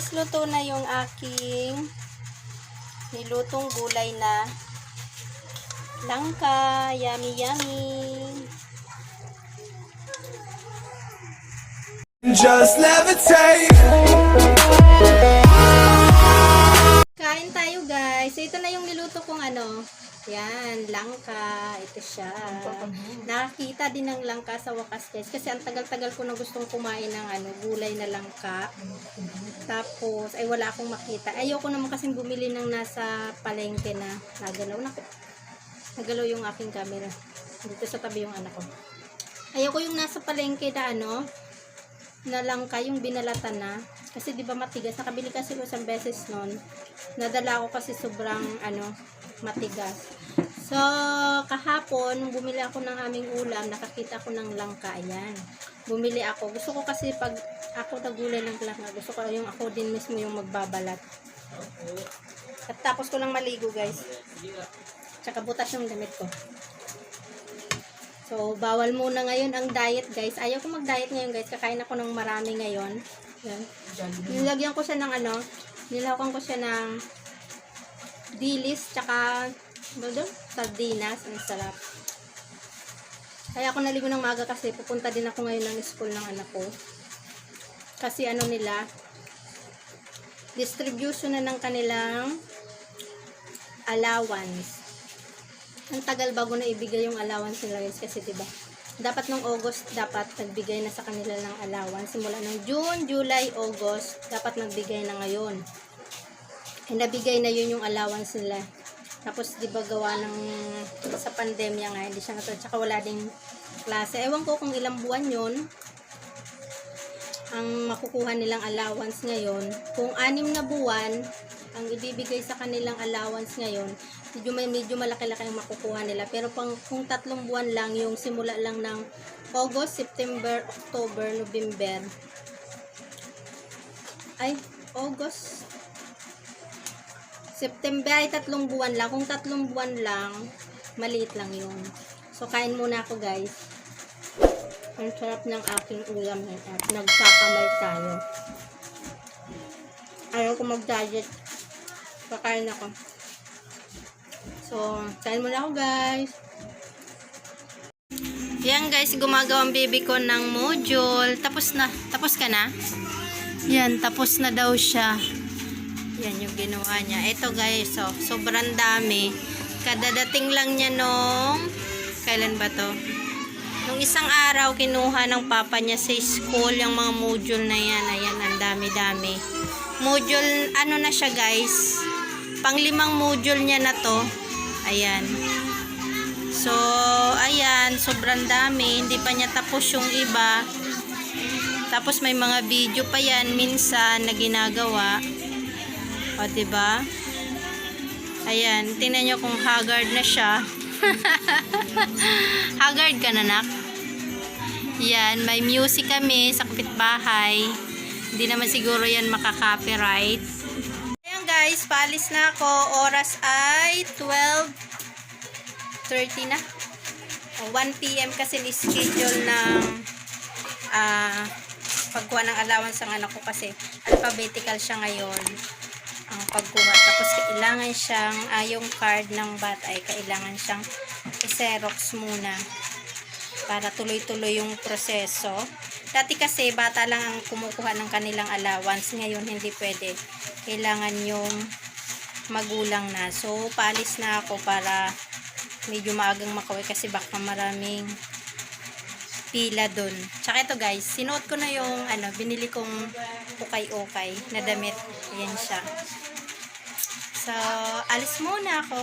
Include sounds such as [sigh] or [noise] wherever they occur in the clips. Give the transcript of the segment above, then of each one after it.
guys, luto na yung aking nilutong gulay na langka. Yummy, yummy. Just levitate. Kain tayo guys. So, ito na yung niluto kong ano. Yan, langka. Ito siya. Nakakita din ng langka sa wakas guys. Kasi ang tagal-tagal ko na gustong kumain ng ano, gulay na langka. Tapos, ay wala akong makita. Ayoko naman kasing bumili ng nasa palengke na nagalaw na ko. Nagalaw yung aking camera. Dito sa tabi yung anak ko. Ayoko yung nasa palengke na ano, na langka, yung binalatan na. Kasi di ba matigas. Nakabili kasi ko isang beses noon. Nadala ko kasi sobrang ano, matigas. So, kahapon, bumili ako ng aming ulam, nakakita ko ng langka. Ayan. Bumili ako. Gusto ko kasi pag ako nagulay ng langka, gusto ko yung ako din mismo yung magbabalat. At tapos ko lang maligo, guys. Tsaka butas yung damit ko. So, bawal muna ngayon ang diet, guys. Ayaw ko mag-diet ngayon, guys. Kakain ako ng marami ngayon. Yan. Nilagyan ko siya ng ano, nilakan ko siya ng dilis, tsaka, ano? Sardinas. Ang sarap. Kaya ako naligo ng maga kasi pupunta din ako ngayon ng school ng anak ko. Kasi ano nila, distribution na ng kanilang allowance ang tagal bago na ibigay yung allowance nila guys kasi 'di ba? Dapat nung August dapat nagbigay na sa kanila ng allowance simula ng June, July, August dapat nagbigay na ngayon. Eh, nabigay na yun yung allowance nila. Tapos 'di ba gawa ng sa pandemya nga hindi siya natuloy tsaka wala ding klase. Ewan ko kung ilang buwan yun ang makukuha nilang allowance ngayon. Kung anim na buwan ang ibibigay sa kanilang allowance ngayon, medyo, medyo malaki-laki ang makukuha nila. Pero pang, kung tatlong buwan lang, yung simula lang ng August, September, October, November, ay, August, September ay tatlong buwan lang. Kung tatlong buwan lang, maliit lang yun. So, kain muna ako guys. Ang sarap ng aking ulam at nagsakamay tayo. Ayaw ko mag-diet. Kakain ako. So, kain muna ako guys. Yan guys, gumagawa ang baby ko ng module. Tapos na. Tapos ka na? Yan, tapos na daw siya. Yan yung ginawa niya. Ito guys, so, sobrang dami. Kadadating lang niya nung, kailan ba to? Nung isang araw, kinuha ng papa niya sa school yung mga module na yan. Ayan, ang dami-dami. Module, ano na siya guys? Panglimang module niya na to. Ayan. So, ayan, sobrang dami. Hindi pa niya tapos yung iba. Tapos may mga video pa yan minsan na ginagawa. O, diba? Ayan, tingnan nyo kung haggard na siya. [laughs] haggard ka na, nak? Yan, may music kami sa kapitbahay. Hindi naman siguro yan makaka-copyright. Guys, paalis na ako. Oras ay 12.30 na. O, 1 p.m. kasi ni-schedule ng ah pagkuha ng allowance ng anak ko kasi alphabetical siya ngayon ang pagkuha. Tapos kailangan siyang, ah, yung card ng bata ay kailangan siyang i-xerox muna para tuloy-tuloy yung proseso. Dati kasi bata lang ang kumukuha ng kanilang allowance. Ngayon hindi pwede. Kailangan yung magulang na. So, paalis na ako para medyo maagang makauwi kasi baka maraming pila dun. Tsaka ito guys, sinuot ko na yung ano, binili kong ukay-ukay na damit. Ayan siya. So, alis muna ako.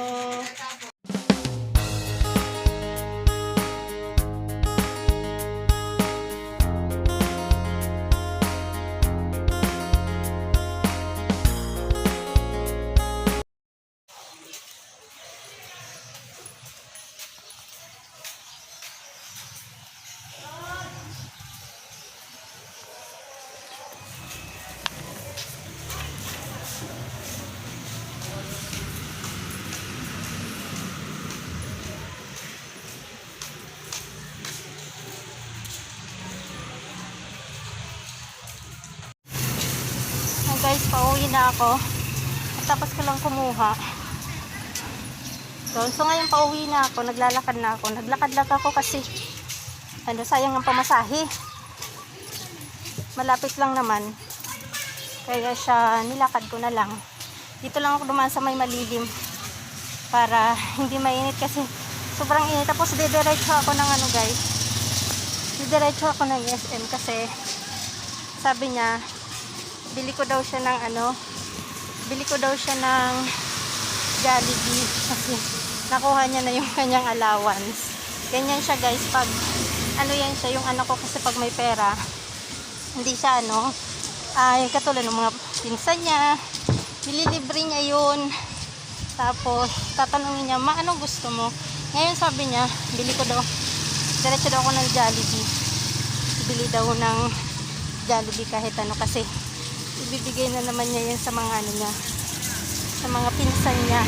Na ako. Tapos ko lang kumuha. So, so ngayon pauwi na ako, naglalakad na ako. Naglakad-lakad ako kasi ano, sayang ang pamasahe. Malapit lang naman. Kaya siya, nilakad ko na lang. Dito lang ako dumaan sa may malilim para hindi mainit kasi sobrang init. Tapos didiretso ako ng ano guys. Didiretso ako ng SM kasi sabi niya bili ko daw siya ng ano bili ko daw siya ng Jollibee. Kasi nakuha niya na yung [laughs] kanyang allowance. Ganyan siya guys. Pag ano yan siya yung anak ko kasi pag may pera hindi siya ano yung katulad ng mga pinsan niya nililibre niya yun. Tapos tatanungin niya ma ano gusto mo? Ngayon sabi niya bili ko daw diretso daw ako ng Jollibee. Bili daw ng Jollibee kahit ano kasi ibibigay na naman niya yun sa mga ano niya sa mga pinsan niya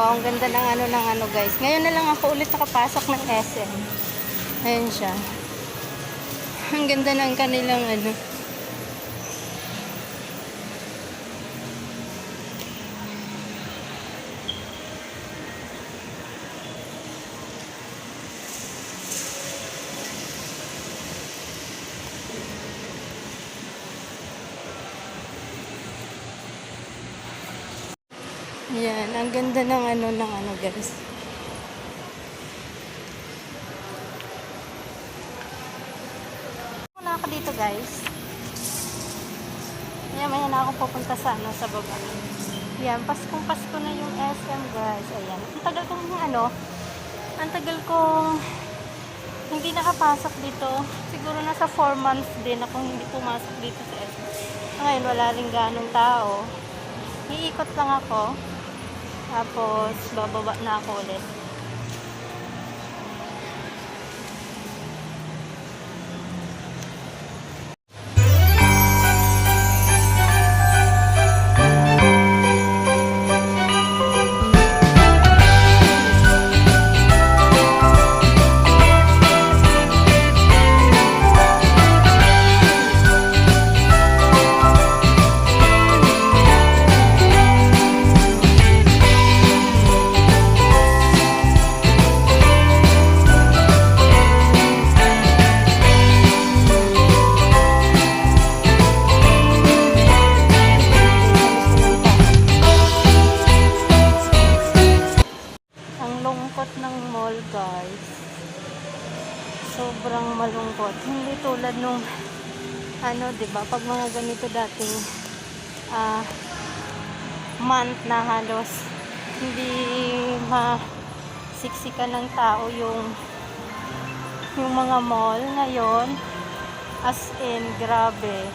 Wow, ang ganda ng ano ng ano guys. Ngayon na lang ako ulit nakapasok ng SM. Ayan siya. Ang ganda ng kanilang ano. Yan, ang ganda ng ano ng ano guys. Wala ako dito guys. Yan, maya na ako pupunta sa ano, sa baba. Yan, Paskong Pasko na yung SM guys. Ayan. Ang tagal kong ano, ang tagal kong hindi nakapasok dito. Siguro nasa 4 months din akong hindi pumasok dito sa SM. Ngayon, wala rin ganong tao. Iikot lang ako. Tapos, bababa na ako ulit. Sobrang malungkot. Hindi tulad nung ano, 'di ba? Pag mga ganito dating ah month na halos hindi ma siksikan ng tao yung yung mga mall ngayon as in grabe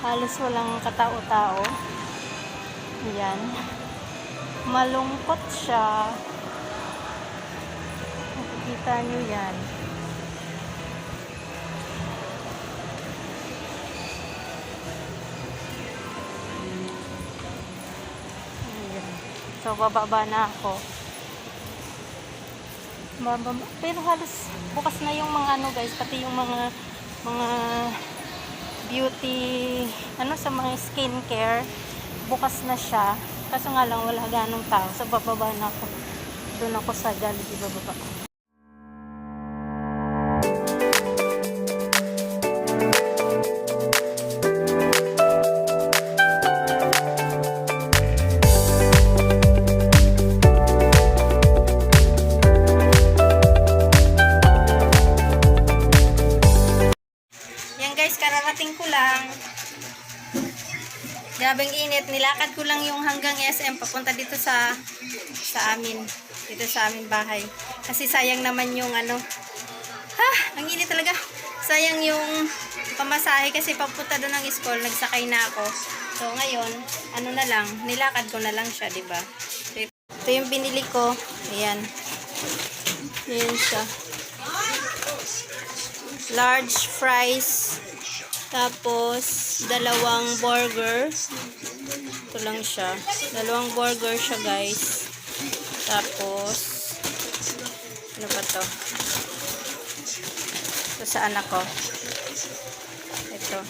halos walang katao-tao yan malungkot siya Nakikita nyo yan. So, bababa na ako. Bababa. Pero halos bukas na yung mga ano guys, pati yung mga mga beauty, ano sa mga skincare, bukas na siya. Kaso nga lang wala ganong tao. So, bababa na ako. Doon ako sa Jollibee bababa. Sa sa amin. Dito sa amin bahay. Kasi sayang naman yung ano. Ha! Ang init talaga. Sayang yung pamasahe kasi papunta doon ng school. Nagsakay na ako. So ngayon, ano na lang, nilakad ko na lang siya, di ba? Ito yung binili ko. Ayan. Ayan siya. Large fries. Tapos, dalawang burger. Ito lang siya. Dalawang burger siya, guys. Tapos, ano ba to? Ito sa anak ko. Ito.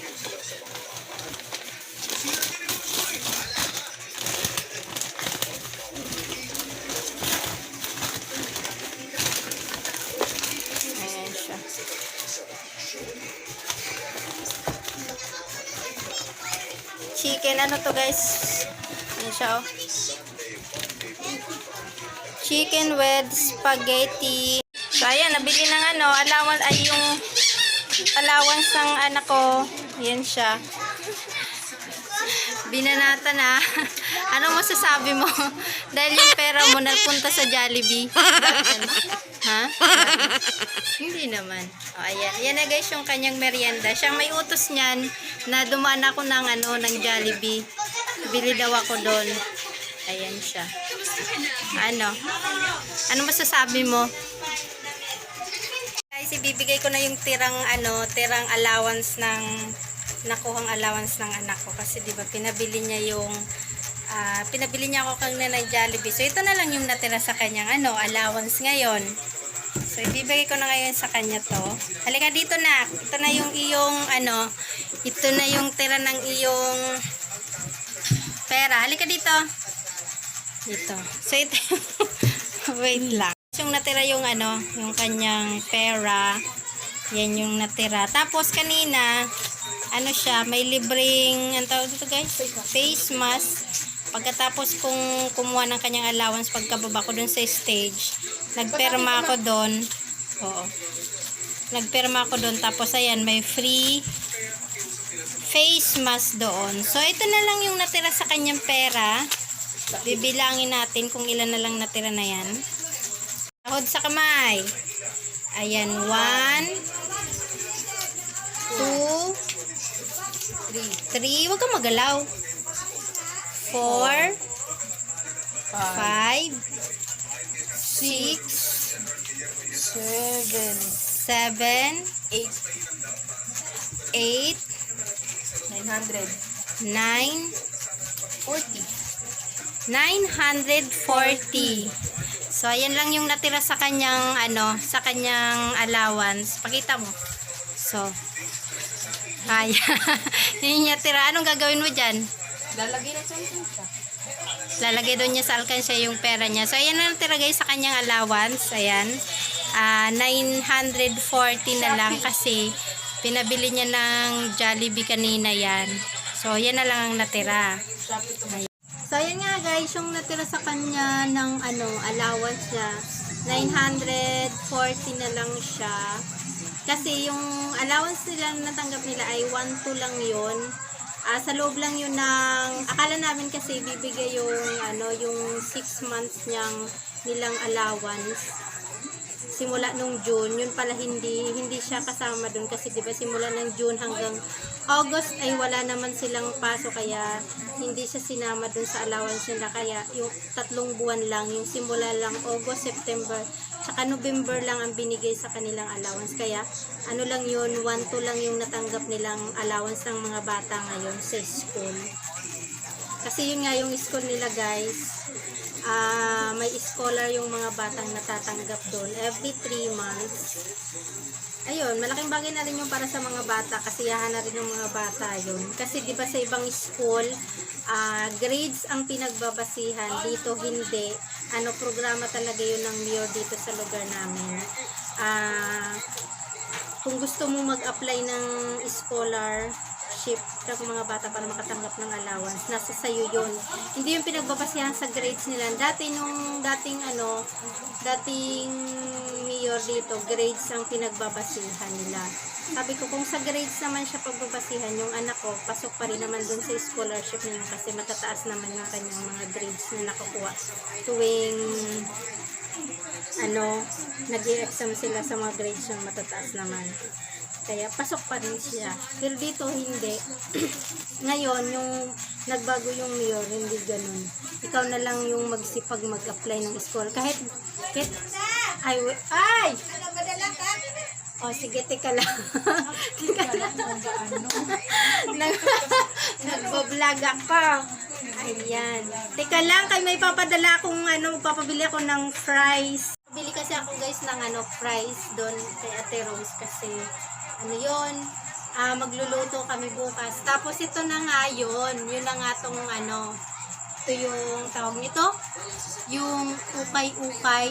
Chicken, ano to guys? Siya oh. Chicken with spaghetti. So ayan, nabili ng ano, allowance, ay yung allowance ng anak ko. Ayan siya. Binanata na. [laughs] ano masasabi mo? [laughs] Dahil yung pera mo nagpunta sa Jollibee. ha? Hindi naman. O, ayan. Ayan na guys yung kanyang merienda. Siyang may utos niyan na dumaan ako ng ano, ng Jollibee. Bili daw ako doon. Ayan siya. Ano? Ano masasabi mo? Guys, ibibigay ko na yung tirang ano, tirang allowance ng nakuhang allowance ng anak ko kasi 'di ba pinabili niya yung ah, pinabili niya ako kang nanay Jollibee. So ito na lang yung natira sa kanyang ano, allowance ngayon. So ibibigay ko na ngayon sa kanya to. Halika dito na. Ito na yung iyong ano, ito na yung tira ng iyong pera. Halika dito. Dito. So ito [laughs] wait lang. Yung natira yung ano, yung kanyang pera. Yan yung natira. Tapos kanina, ano siya, may libreng, ano tawag dito guys? Face mask. Pagkatapos kong kumuha ng kanyang allowance pagkababa ko dun sa stage, nagperma ako doon. Oo. Nagperma ako doon. Tapos ayan, may free face mask doon. So, ito na lang yung natira sa kanyang pera. Bibilangin natin kung ilan na lang natira na yan. Sahod sa kamay. Ayan, one, two, three. Three, huwag kang magalaw. Four, five, six, Seven, seven, eight, eight, nine hundred, nine, forty. 940. So, ayan lang yung natira sa kanyang, ano, sa kanyang allowance. Pakita mo. So, ay, [laughs] yun yung natira. Anong gagawin mo dyan? Lalagay na sa siya. Lalagay doon niya sa alkansya yung pera niya. So, ayan ang natira guys sa kanyang allowance. Ayan. Ah, 940 na lang kasi pinabili niya ng Jollibee kanina yan. So, yan na lang ang natira. My So, ayan nga guys, yung natira sa kanya ng ano, allowance niya, 940 na lang siya. Kasi yung allowance nila na natanggap nila ay 1-2 lang yun. Ah, sa loob lang yun ng, akala namin kasi bibigay yung, ano, yung 6 months niyang nilang allowance simula nung June, yun pala hindi hindi siya kasama doon kasi 'di ba simula ng June hanggang August ay wala naman silang paso kaya hindi siya sinama doon sa allowance nila. Kaya yung tatlong buwan lang yung simula lang August, September tsaka November lang ang binigay sa kanilang allowance. Kaya ano lang yun 1 to lang yung natanggap nilang allowance ng mga bata ngayon sa school. Kasi yun nga yung school nila guys ah may scholar yung mga batang natatanggap doon every 3 months. Ayun, malaking bagay na rin yung para sa mga bata, kasiyahan na rin ng mga bata yun. Kasi di ba sa ibang school, ah grades ang pinagbabasihan, dito hindi. Ano, programa talaga yun ng mayor dito sa lugar namin. Ah kung gusto mo mag-apply ng scholar, scholarship sa mga bata para makatanggap ng allowance. Nasa sayo yun. Hindi yung pinagbabasihan sa grades nila. Dati nung dating ano, dating mayor dito, grades ang pinagbabasihan nila. Sabi ko, kung sa grades naman siya pagbabasihan, yung anak ko, pasok pa rin naman dun sa scholarship yun kasi matataas naman yung kanyang mga grades na nakukuha tuwing ano, nag exam sila sa mga grades yung matataas naman. Kaya pasok pa rin siya. Pero dito hindi. [clears throat] Ngayon, yung nagbago yung mayor, hindi ganun. Ikaw na lang yung magsipag mag-apply ng school. Kahit, kahit, ay, ay! O, sige, teka lang. [laughs] teka lang. [laughs] Nag, [laughs] nagbablog ako. Ayan. Teka lang, kay may papadala akong ano, magpapabili ako ng fries. Bili kasi ako guys ng ano, fries doon kay Ate Rose kasi ano yon ah, magluluto kami bukas. Tapos ito na nga yun. Yun na nga tong ano, ito yung tawag nito, yung ukay-ukay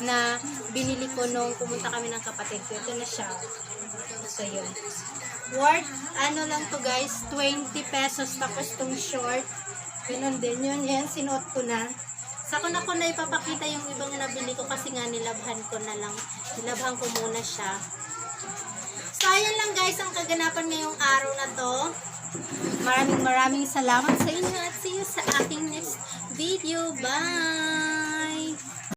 na binili ko nung pumunta kami ng kapatid ko. Ito na siya. Ito yun. Worth, ano lang to guys, 20 pesos tapos tong short. Ganun din yun. Yan, sinuot ko na. Sa ko na ko na ipapakita yung ibang nabili ko kasi nga nilabhan ko na lang. Nilabhan ko muna siya. So, ayan lang guys ang kaganapan ngayong araw na to. Maraming maraming salamat sa inyo at see you sa aking next video. Bye!